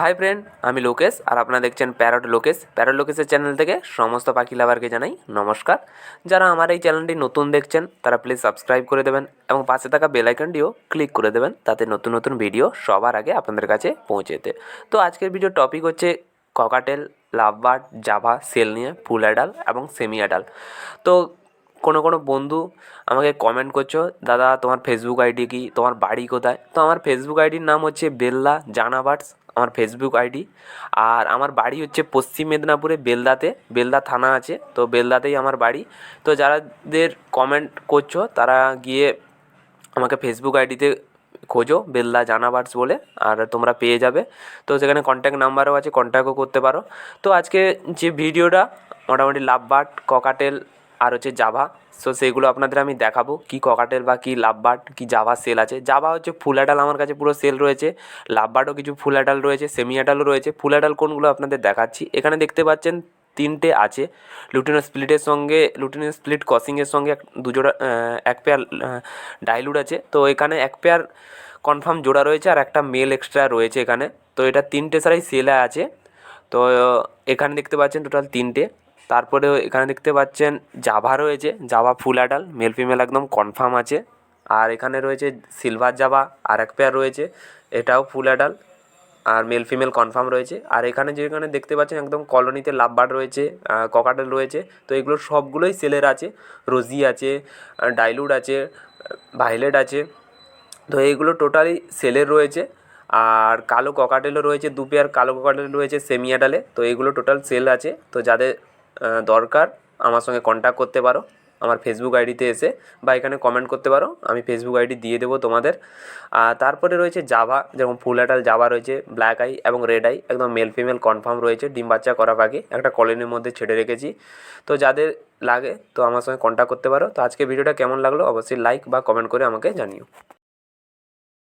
Hi friend আমি লোকেশ আর আপনারা দেখছেন প্যারট লোকেশ প্যারট লোকেশের চ্যানেল থেকে সমস্ত পাখি লাভারকে জানাই নমস্কার। যারা আমার এই চ্যানেলটি নতুন দেখছেন, তারা প্লিজ সাবস্ক্রাইব করে দেবেন এবং পাশে থাকা বেল আইকনটিও ক্লিক করে দেবেন, তাতে নতুন নতুন ভিডিও সবার আগে আপনাদের কাছে পৌঁছে যেতে। তো আজকের ভিডিও টপিক হচ্ছে ককাটেল লাভবার্ড জাভা সেল নিয়ে ফুল অ্যাডাল এবং সেমি অ্যাডাল তো কোনো কোনো বন্ধু আমাকে কমেন্ট করছ, দাদা, তোমার ফেসবুক আইডি কি? তোমার বাড়ি কোথায়? তো আমার ফেসবুক আইডির নাম হচ্ছে বেল্লা জানাবার্ডস আমার ফেসবুক আইডি আর আমার বাড়ি হচ্ছে পশ্চিম মেদিনীপুরে বেলদাতে, বেলদা থানা আছে, তো বেলদাতেই আমার বাড়ি। তো যারাদের কমেন্ট করছ, তারা গিয়ে আমাকে ফেসবুক আইডিতে খোঁজো, বেল্লা জানাবার্স বলে, আর তোমরা পেয়ে যাবে। তো সেখানে কন্ট্যাক্ট নাম্বারও আছে কন্ট্যাক্টও করতে পারো। তো আজকে যে ভিডিওটা মোটামুটি লাভবার্ড ককাটেল আর হচ্ছে জাভা সো সেগুলো আপনাদের আমি দেখাবো, কি ককাটেল বা কি লাভবার্ড কি জাভা সেল আছে। জাভা হচ্ছে ফুল অ্যাডাল আমার কাছে পুরো সেল রয়েছে। লাভবার্ডও কিছু ফুল অ্যাডাল রয়েছে সেমি অ্যাডালও রয়েছে। ফুল অ্যাডাল কোনগুলো আপনাদের দেখাচ্ছি? এখানে দেখতে পাচ্ছেন তিনটে আছে। লুটিনো স্প্লিটের সঙ্গে লুটিনো স্প্লিট ক্রসিংয়ের সঙ্গে এক, দুজোড়া এক পেয়ার ডাইলুট আছে। তো এখানে এক পেয়ার কনফার্ম জোড়া রয়েছে আর একটা মেল এক্সট্রা রয়েছে এখানে। তো এটা তিনটে সারাই সেলে আছে। তো এখানে দেখতে পাচ্ছেন টোটাল তিনটে। তারপরেও এখানে দেখতে পাচ্ছেন জাভা রয়েছে, Java full adult male female একদম কনফার্ম আছে। আর এখানে রয়েছে সিলভার জাভা, আর এক পেয়ার রয়েছে, এটাও ফুল অ্যাডাল, আর মেল ফিমেল কনফার্ম রয়েছে। আর এখানে যেখানে দেখতে পাচ্ছেন একদম কলোনিতে লাভবার্ড রয়েছে ককাটেল রয়েছে, তো এগুলো সবগুলোই সেলের আছে। রোজি আছে ডাইলুড আছে ভাইলেট আছে, তো এইগুলো টোটালি সেলের রয়েছে। আর কালো ককাটেলও রয়েছে, দু পেয়ার কালো ককাটেল রয়েছে সেমিয়াডালে তো এগুলো টোটাল সেল আছে। তো যাদের দরকার, আমার সঙ্গে কন্ট্যাক্ট করতে পারো। আমার ফেসবুক আইডিতে এসে বা এখানে কমেন্ট করতে পারো। আমি ফেসবুক আইডি দিয়ে দেবো তোমাদের। তারপরে রয়েছে জাভা যেমন ফুল অ্যাটাল জাভা রয়েছে ব্ল্যাক আই এবং রেড আই একদম মেল ফিমেল কনফার্ম রয়েছে, ডিম বাচ্চা করা পাখি একটা কলোনির মধ্যে ছেড়ে রেখেছি। তো যাদের লাগে, তো আমার সঙ্গে কন্ট্যাক্ট করতে পারো। তো আজকে ভিডিওটা কেমন লাগল, অবশ্যই লাইক বা কমেন্ট করে আমাকে জানিও।